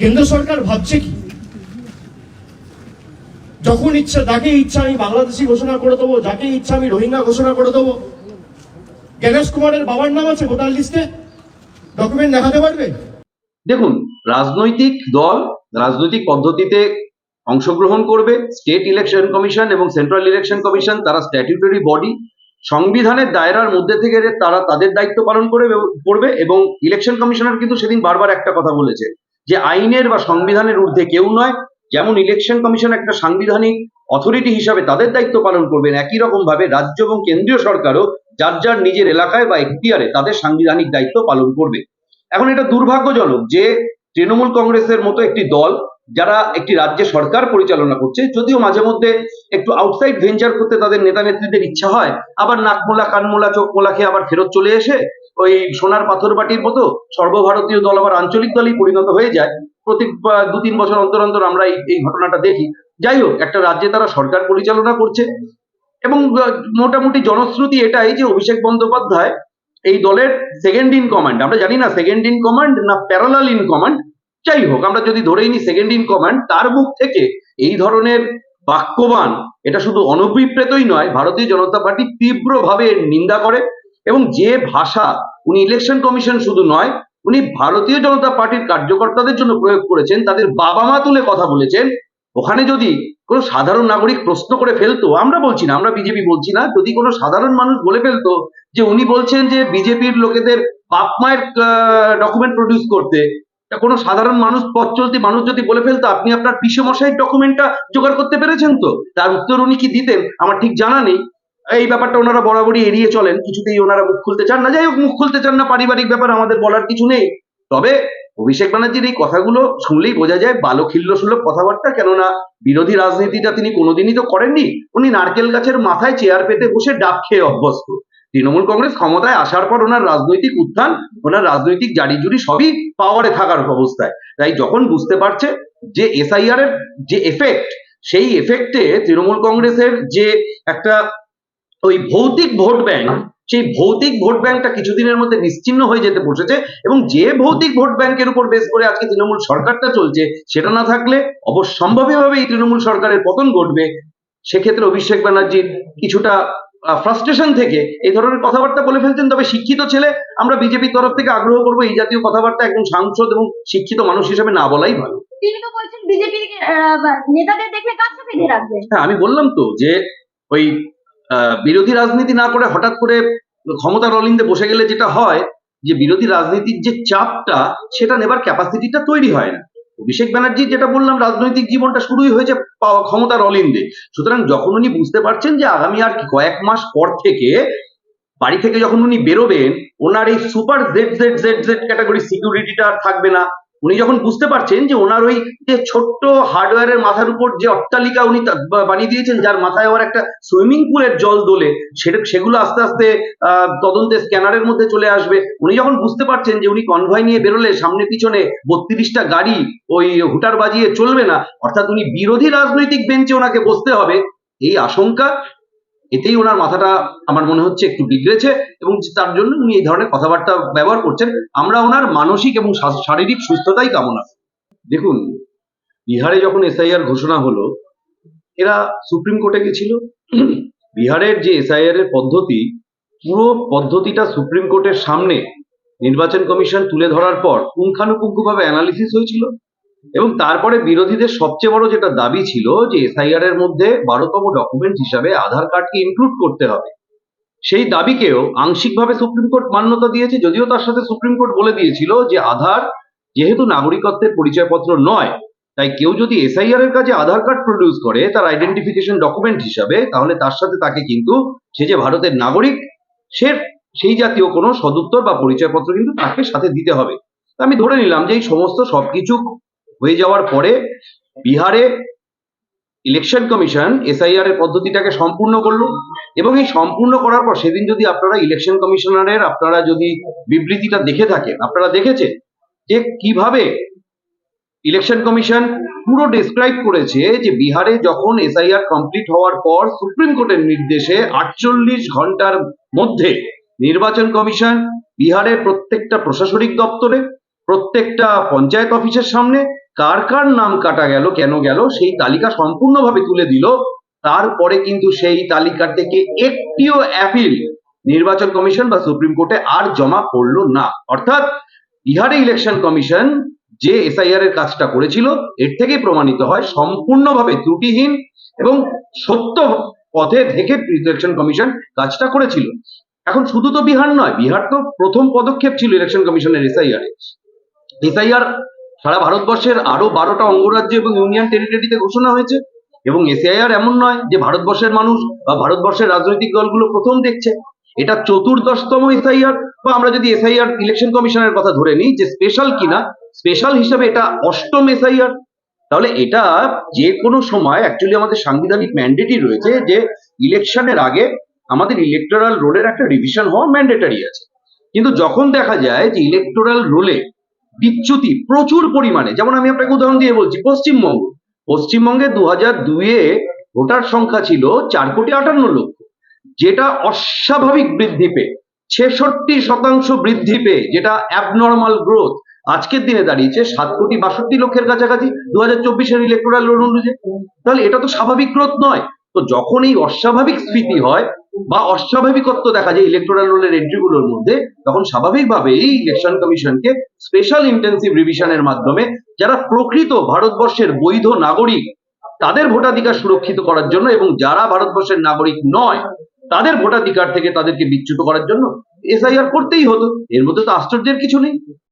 কেন্দ্র সরকার ভাবছে কি? যখন ইচ্ছা, যাকে ইচ্ছা আমি বাংলাদেশি ঘোষণা করে দেবো, যাকে ইচ্ছা আমি রোহিঙ্গা ঘোষণা করে দেবো। গণেশ কুমারের বাবার নাম আছে ভোটার লিস্টে। ডকুমেন্ট দেখাতে পারবে? দেখুন, রাজনৈতিক দল রাজনৈতিক পদ্ধতিতে অংশগ্রহণ করবে। স্টেট ইলেকশন কমিশন এবং সেন্ট্রাল ইলেকশন কমিশন, তারা স্ট্যাটিউটরি বডি। সংবিধানের দায়রার মধ্যে থেকে তারা তাদের দায়িত্ব পালন করে, করবে এবং ইলেকশন কমিশনার কিন্তু সেদিন বারবার একটা কথা বলেছে। যে আইনের বা সংবিধানের ঊর্ধ্বে কেউ নয়, যেমন ইলেকশন কমিশন একটা সাংবিধানিক অথরিটি হিসাবে তাদের দায়িত্ব পালন করবেন, একই রকম ভাবে রাজ্য এবং কেন্দ্রীয় সরকারও যার যার নিজের এলাকায় বা এখতিয়ারে তাদের সাংবিধানিক দায়িত্ব পালন করবে। এখন এটা দুর্ভাগ্যজনক যে তৃণমূল কংগ্রেসের মতো একটি দল যারা একটি রাজ্যে সরকার পরিচালনা করছে, যদিও মাঝে মধ্যে একটু আউটসাইড ভেঞ্চার করতে তাদের নেতা নেত্রীদের ইচ্ছা হয়, আবার নাকমোলা, কানমোলা চোখ মোলা খেয়ে আবার ফেরত চলে এসে ওই সোনার পাথর বাটির মতো সর্বভারতীয় দল, আবার আঞ্চলিক দলই পরিণত হয়ে যায়। প্রতি দু তিন বছর অন্তর অন্তর আমরা এই এই ঘটনাটা দেখি। যাই হোক, একটা রাজ্যে তারা সরকার পরিচালনা করছে এবং মোটামুটি জনশ্রুতি এটাই যে অভিষেক বন্দ্যোপাধ্যায় এই দলের সেকেন্ড ইন কমান্ড আমরা জানি না সেকেন্ড ইন কমান্ড না প্যারালাল ইন কমান্ড যাই হোক, আমরা যদি ধরেই নিই সেকেন্ড ইন কমান্ড তার মুখ থেকে এই ধরনের বাক্যবান, এটা শুধু অনভিপ্রেতই নয়, ভারতীয় জনতা পার্টি তীব্রভাবে নিন্দা করে এবং যে ভাষা উনি ইলেকশন কমিশন শুধু নয়, উনি ভারতীয় জনতা পার্টির কার্যকর্তাদের জন্য প্রয়োগ করেছেন, তাদের বাবা মা তুলে কথা বলেছেন, ওখানে যদি কোনো সাধারণ নাগরিক প্রশ্ন করে ফেলতো, আমরা বলছি না, আমরা বিজেপি বলছি না, যদি কোনো সাধারণ মানুষ বলে ফেলতো যে উনি বলছেন যে বিজেপির লোকেদের বাপ মায়ের ডকুমেন্ট প্রডিউস করতে তা কোনো সাধারণ মানুষ, পথ চলতি মানুষ যদি বলে ফেলতো, আপনি আপনার পিসে মশাইয়ের ডকুমেন্টটা জোগাড় করতে পেরেছেন তো? তার উত্তর উনি কি দিতেন? আমার ঠিক জানা নেই। এই ব্যাপারটা ওনারা বরাবরই এড়িয়ে চলেন। কিছুতেই ওনারা মুখ খুলতে চান না। যাই হোক, মুখ খুলতে চান না, পারিবারিক ব্যাপার, আমাদের বলার কিছু নেই। তবে অভিষেক ব্যানার্জির এই কথাগুলো শুনলেই বোঝা যায় বালো খিল্ল কথাবার্তা, কেননা বিরোধী রাজনীতিটা তিনি কোনোদিনই তো করেননি। উনি নারকেল গাছের মাথায় চেয়ার পেতে বসে ডাব খেয়ে অভ্যস্ত। তৃণমূল কংগ্রেস ক্ষমতায় আসার পর ওনার রাজনৈতিক উত্থান, ওনার রাজনৈতিক জারি জুড়ি সবই পাওয়ারে থাকার অবস্থায়। তাই যখন বুঝতে পারছে যে এসআইআর এর যে এফেক্ট সেই এফেক্টে তৃণমূল কংগ্রেসের যে একটা ওই ভৌতিক ভোট ব্যাংক সেই ভৌতিক ভোট ব্যাংকটা কিছুদিনের মধ্যে নিশ্চিহ্ন হয়ে যেতে বসেছে এবং যে ভৌতিক ভোট ব্যাংকের উপর বেশ করে আজকে তৃণমূল সরকারটা চলছে, সেটা না থাকলে অবশ্যম্ভাবীভাবে এই তৃণমূল সরকারের পতন ঘটবে। সেক্ষেত্রে অভিষেক ব্যানার্জির কিছুটা ফ্রাস্ট্রেশন থেকে এই ধরনের কথাবার্তা বলে ফেলছেন তবে শিক্ষিত ছেলে আমরা বিজেপির তরফ থেকে আগ্রহ করব এই জাতীয় কথাবার্তা একজন সাংসদ এবং শিক্ষিত মানুষ হিসেবে না বলাই ভালো। তিনি তো বলছেন বিজেপির নেতাদের দেখলে কাছে বেঁধে রাখবেন। হ্যাঁ আমি বললাম তো যে ওই আহ, বিরোধী রাজনীতি না করে হঠাৎ করে ক্ষমতার অলিন্দে বসে গেলে যেটা হয় যে বিরোধী রাজনীতির যে চাপটা সেটা নেবার ক্যাপাসিটিটা তৈরি হয় না। অভিষেক ব্যানার্জি যেটা বললাম, রাজনৈতিক জীবনটা শুরুই হয়েছে ক্ষমতার অলিন্দে। সুতরাং যখন উনি বুঝতে পারছেন যে আগামী আর কয়েক মাস পর থেকে বাড়ি থেকে যখন উনি বেরোবেন, ওনার এই super Z Z Z Z category সিকিউরিটিটা আর থাকবে না। উনি যখন বুঝতে পারছেন যে ওনার ওই যে ছোট্ট হার্ডওয়্যারের মাথার উপর যে অট্টালিকা উনি বানিয়ে দিয়েছেন, যার মাথায় আবার একটা সুইমিং পুলের জল দোলে, সেটা সেগুলো আস্তে আস্তে তদন্তে স্ক্যানারের মধ্যে চলে আসবে। উনি যখন বুঝতে পারছেন যে উনি কনভয় নিয়ে বেরোলে, সামনে পিছনে বত্রিশটা গাড়ি ওই হুটার বাজিয়ে চলবে না, অর্থাৎ উনি বিরোধী রাজনৈতিক বেঞ্চে ওনাকে বসতে হবে, এই আশঙ্কা এতেই ওনার মাথাটা আমার মনে হচ্ছে একটু বিগড়েছে এবং তার জন্য উনি এই ধরনের কথাবার্তা ব্যবহার করছেন। আমরা ওনার মানসিক এবং শারীরিক সুস্থতাই কামনা দেখুন, বিহারে যখন এসআইআর ঘোষণা হলো, এরা সুপ্রিম কোর্টে গেছিল। বিহারের যে এসআইআর এর পদ্ধতি, পুরো পদ্ধতিটা সুপ্রিম কোর্টের সামনে নির্বাচন কমিশন তুলে ধরার পর পুঙ্খানুপুঙ্খভাবে অ্যানালিসিস হয়েছিল। এবং তারপরে বিরোধীদের সবচেয়ে বড় যেটা দাবি ছিল যে এসআইআর এর মধ্যে বারোতম ডকুমেন্ট হিসাবে আধার কার্ডকে ইনক্লুড করতে হবে। সেই দাবিকেও আংশিকভাবে সুপ্রিম কোর্ট মান্যতা দিয়েছে, যদিও তার সাথে সুপ্রিম কোর্ট বলে দিয়েছিল যে আধার যেহেতু নাগরিকত্বের পরিচয়পত্র নয়, তাই কেউ যদি এসআইআর এর কাছে আধার কার্ড প্রডিউস করে, তার আইডেন্টিফিকেশন ডকুমেন্ট হিসাবে, তাহলে তার সাথে তাকে কিন্তু সে যে ভারতের নাগরিক, সে সেই জাতীয় কোনো সদুত্তর বা পরিচয়পত্র কিন্তু তাকে সাথে দিতে হবে। আমি ধরে নিলাম যে এই সমস্ত সবকিছু হয়ে যাওয়ার পরে বিহারে ইলেকশন কমিশন এসআইআর এর পদ্ধতিটাকে সম্পূর্ণ করল এবং এই সম্পূর্ণ করার পর সেদিন যদি আপনারা ইলেকশন কমিশনারের আপনারা যদি বিবৃতিটা দেখে থাকেন, আপনারা দেখেছেন যে কীভাবে ইলেকশন কমিশন পুরো ডেসক্রাইব করেছে যে বিহারে যখন এসআইআর কমপ্লিট হওয়ার পর সুপ্রিম কোর্টের নির্দেশে আটচল্লিশ ঘণ্টার মধ্যে নির্বাচন কমিশন বিহারের প্রত্যেকটা প্রশাসনিক দপ্তরে, প্রত্যেকটা পঞ্চায়েত অফিসের সামনে কার কার নাম কাটা গেল, কেন গেল, সেই তালিকা সম্পূর্ণভাবে তুলে দিল। তারপরে কিন্তু সেই তালিকা থেকে একটিও অ্যাপিল নির্বাচন কমিশন বা সুপ্রিম কোর্টে আর জমা পড়ল না। অর্থাৎ বিহারে ইলেকশন কমিশন যে এসআইআর এর কাজটা করেছিল, এর থেকেই প্রমাণিত হয়, সম্পূর্ণভাবে ত্রুটিহীন এবং সত্য পথে থেকে ইলেকশন কমিশন কাজটা করেছিল। এখন শুধু তো বিহার নয়, বিহার তো প্রথম পদক্ষেপ ছিল ইলেকশন কমিশনের এসআইআর এসআইআর সারা ভারতবর্ষের আরও বারোটা অঙ্গরাজ্য এবং ইউনিয়ন টেরিটরিতে ঘোষণা হয়েছে। এবং এসআইআর এমন নয় যে ভারতবর্ষের মানুষ বা ভারতবর্ষের রাজনৈতিক দলগুলো প্রথম দেখছে। এটা চতুর্দশতম এসআইআর। বা আমরা যদি এসআইআর ইলেকশন কমিশনের কথা ধরে নিই যে স্পেশাল কিনা স্পেশাল হিসাবে এটা অষ্টম এসআইআর। তাহলে এটা যে কোনো সময় অ্যাকচুয়ালি আমাদের সাংবিধানিক ম্যান্ডেটই রয়েছে যে ইলেকশনের আগে আমাদের ইলেকটোরাল রোলের একটা রিভিশন হওয়া ম্যান্ডেটারি আছে। কিন্তু যখন দেখা যায় যে ইলেকটোরাল রোলে বিচ্যুতি প্রচুর পরিমাণে। যেমন আমি আপনাকে উদাহরণ দিয়ে বলছি, পশ্চিমবঙ্গ। পশ্চিমবঙ্গে দু হাজার দুইয়ে ভোটার সংখ্যা ছিল চার কোটি আটান্ন লক্ষ, যেটা অস্বাভাবিক বৃদ্ধি পেয়ে, ছেষট্টি শতাংশ বৃদ্ধি পেয়ে, যেটা অ্যাবনর্মাল গ্রোথ আজকের দিনে দাঁড়িয়েছে সাত কোটি বাষট্টি লক্ষের কাছাকাছি দু হাজার চব্বিশের ইলেকট্রাল রোল অনুযায়ী। তাহলে এটা তো স্বাভাবিক গ্রোথ নয়। তো যখন এই অস্বাভাবিক স্ফীতি হয় বা অস্বাভাবিকত্ব দেখা যায় ইলেকটোরাল রোলের এন্ট্রিগুলোর মধ্যে, তখন স্বাভাবিকভাবেই ইলেকশন কমিশনকে স্পেশাল ইন্টেন্সিভ রিভিশনের মাধ্যমে যারা প্রকৃত ভারতবর্ষের বৈধ নাগরিক, তাদের ভোটাধিকার সুরক্ষিত করার জন্য এবং যারা ভারতবর্ষের নাগরিক নয়, তাদের ভোটাধিকার থেকে তাদেরকে বিচ্যুত করার জন্য এসআইআর করতেই হতো। এর মধ্যে তো আশ্চর্যের কিছু নেই।